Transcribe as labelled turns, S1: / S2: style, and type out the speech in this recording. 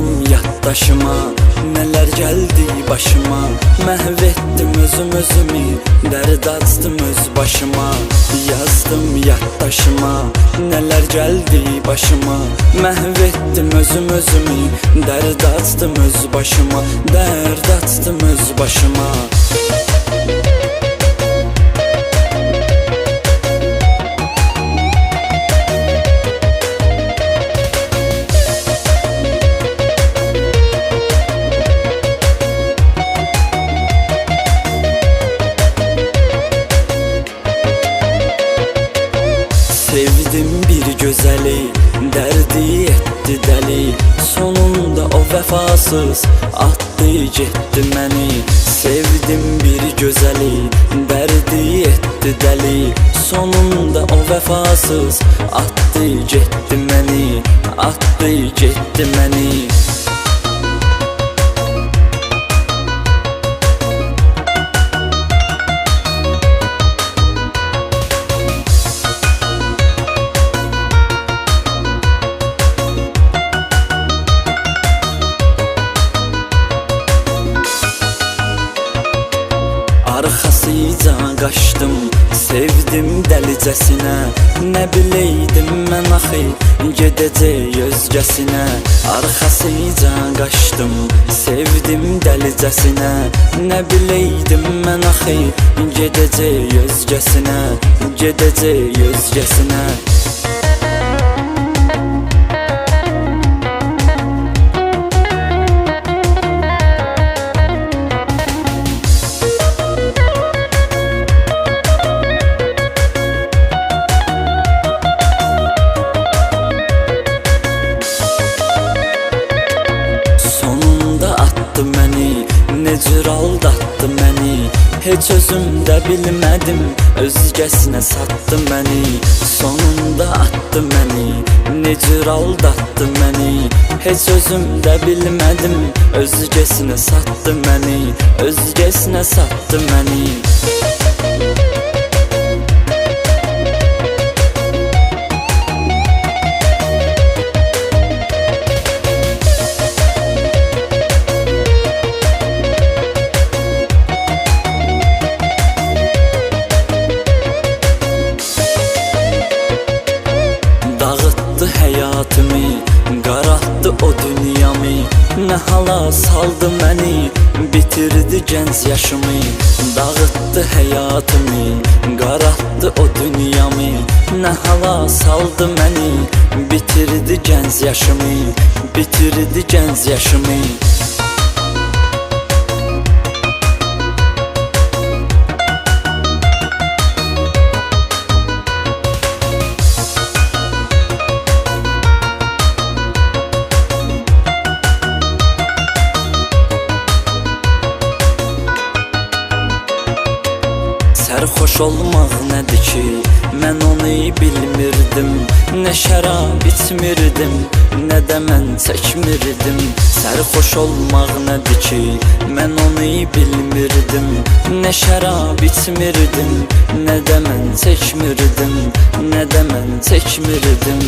S1: yaddaşıma Neler geldi başıma. Məhvetdim özüm özümü. Dərd açdım öz başıma. Yazdım yaddaşıma Neler geldi başıma. Məhvetdim özüm özümü. Dərd açdım öz başıma. Dərd açdım öz başıma bir gözeli Derdi etti deli. Sonunda o vefasız Attı gitti məni Sevdim bir gözeli Derdi etti deli. Sonunda o vefasız Attı gitti məni Attı gitti məni Arxasıca qaçdım Sevdim dəlicəsinə Nə biləydim mən axı Gedəcək özgəsinə Arxasıca qaçdım Sevdim dəlicəsinə Nə biləydim mən axı Gedəcək özgəsinə Gedəcək özgəsinə aldattı məni Heç özüm də bilmədim Özgəsinə satdı məni Sonunda attı məni Necür aldattı məni Heç özüm də bilmədim Özgəsinə satdı məni Özgəsinə satdı məni Dağıttı o dünyamı Nə hala saldı məni, bitirdi gənc yaşımı Dağıttı həyatımı, qaraltdı o dünyamı Nə hala saldı məni, bitirdi gənc yaşımı Bitirdi gənc yaşımı Sərxoş olmaq nədir ki? Mən onu bilmirdim. Nə şərab içmirdim Nə də mən çəkmirdim Sərxoş olmaq nədir ki? Mən onu bilmirdim. Nə şərab içmirdim Nə də mən çəkmirdim Nə də mən çəkmirdim